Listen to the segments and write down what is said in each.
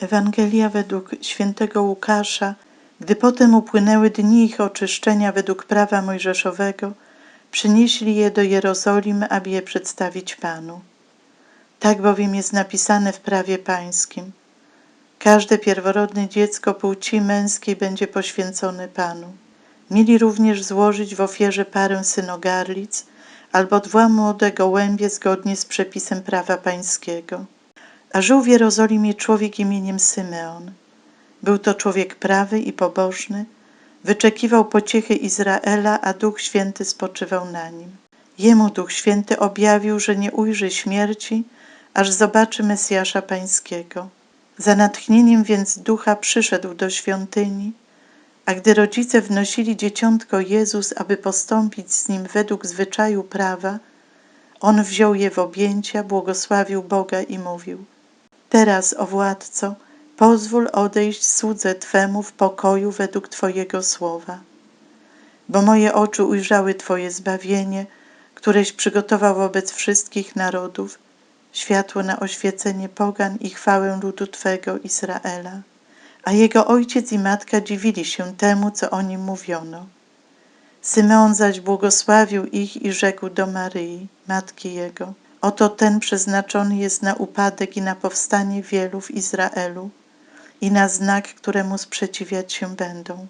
Ewangelia według świętego Łukasza. Gdy potem upłynęły dni ich oczyszczenia według prawa mojżeszowego, przynieśli je do Jerozolimy, aby je przedstawić Panu. Tak bowiem jest napisane w prawie pańskim. Każde pierworodne dziecko płci męskiej będzie poświęcone Panu. Mieli również złożyć w ofierze parę synogarlic albo dwa młode gołębie zgodnie z przepisem prawa pańskiego. A żył w Jerozolimie człowiek imieniem Symeon. Był to człowiek prawy i pobożny, wyczekiwał pociechy Izraela, a Duch Święty spoczywał na nim. Jemu Duch Święty objawił, że nie ujrzy śmierci, aż zobaczy Mesjasza Pańskiego. Za natchnieniem więc Ducha przyszedł do świątyni, a gdy rodzice wnosili dzieciątko Jezus, aby postąpić z nim według zwyczaju prawa, on wziął je w objęcia, błogosławił Boga i mówił: Teraz, o władco, pozwól odejść słudze Twemu w pokoju według Twojego słowa. Bo moje oczy ujrzały Twoje zbawienie, któreś przygotował wobec wszystkich narodów, światło na oświecenie pogan i chwałę ludu Twego Izraela. A jego ojciec i matka dziwili się temu, co o nim mówiono. Symeon zaś błogosławił ich i rzekł do Maryi, matki jego: Oto ten przeznaczony jest na upadek i na powstanie wielu w Izraelu i na znak, któremu sprzeciwiać się będą.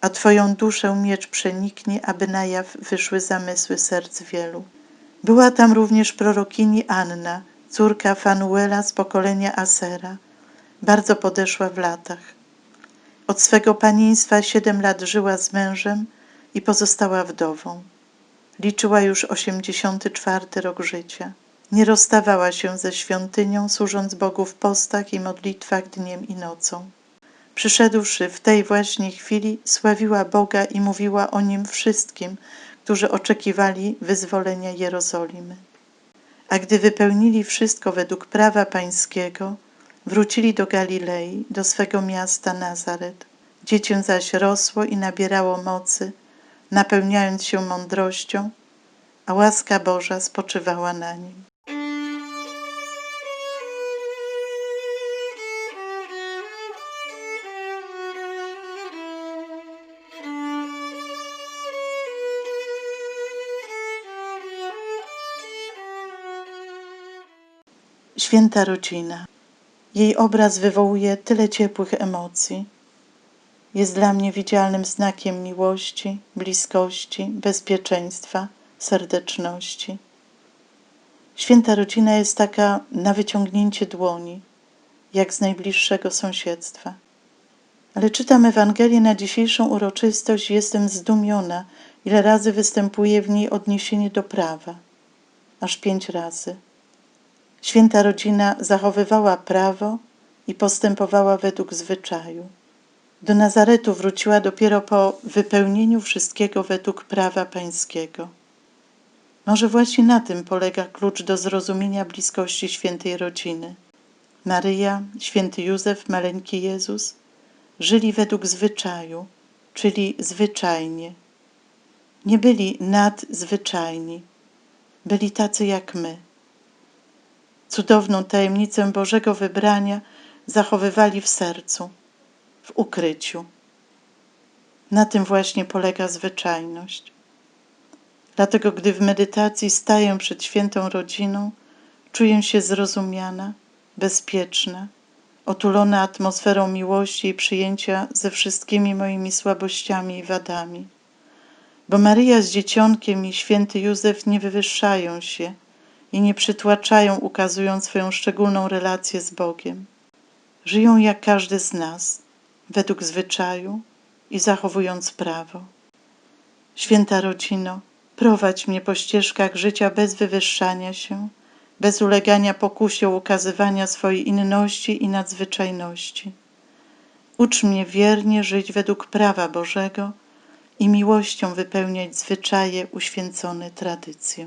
A Twoją duszę miecz przeniknie, aby na jaw wyszły zamysły serc wielu. Była tam również prorokini Anna, córka Fanuela z pokolenia Asera, bardzo podeszła w latach. Od swego panieństwa siedem lat żyła z mężem i pozostała wdową. Liczyła już osiemdziesiąty czwarty rok życia. Nie rozstawała się ze świątynią, służąc Bogu w postach i modlitwach dniem i nocą. Przyszedłszy w tej właśnie chwili, sławiła Boga i mówiła o Nim wszystkim, którzy oczekiwali wyzwolenia Jerozolimy. A gdy wypełnili wszystko według prawa pańskiego, wrócili do Galilei, do swego miasta Nazaret. Dziecię zaś rosło i nabierało mocy, napełniając się mądrością, a łaska Boża spoczywała na nim. Święta rodzina. Jej obraz wywołuje tyle ciepłych emocji. Jest dla mnie widzialnym znakiem miłości, bliskości, bezpieczeństwa, serdeczności. Święta rodzina jest taka na wyciągnięcie dłoni, jak z najbliższego sąsiedztwa. Ale czytam Ewangelię na dzisiejszą uroczystość i jestem zdumiona, ile razy występuje w niej odniesienie do prawa. Aż pięć razy. Święta rodzina zachowywała prawo i postępowała według zwyczaju. Do Nazaretu wróciła dopiero po wypełnieniu wszystkiego według prawa pańskiego. Może właśnie na tym polega klucz do zrozumienia bliskości świętej rodziny. Maryja, święty Józef, maleńki Jezus żyli według zwyczaju, czyli zwyczajnie. Nie byli nadzwyczajni, byli tacy jak my cudowną tajemnicę Bożego wybrania zachowywali w sercu, w ukryciu. Na tym właśnie polega zwyczajność. Dlatego, gdy w medytacji staję przed świętą rodziną, czuję się zrozumiana, bezpieczna, otulona atmosferą miłości i przyjęcia ze wszystkimi moimi słabościami i wadami. Bo Maryja z dzieciątkiem i święty Józef nie wywyższają się, i nie przytłaczają, ukazując swoją szczególną relację z Bogiem. Żyją jak każdy z nas, według zwyczaju i zachowując prawo. Święta rodzino, prowadź mnie po ścieżkach życia bez wywyższania się, bez ulegania pokusie ukazywania swojej inności i nadzwyczajności. Ucz mnie wiernie żyć według prawa Bożego i miłością wypełniać zwyczaje uświęcone tradycją.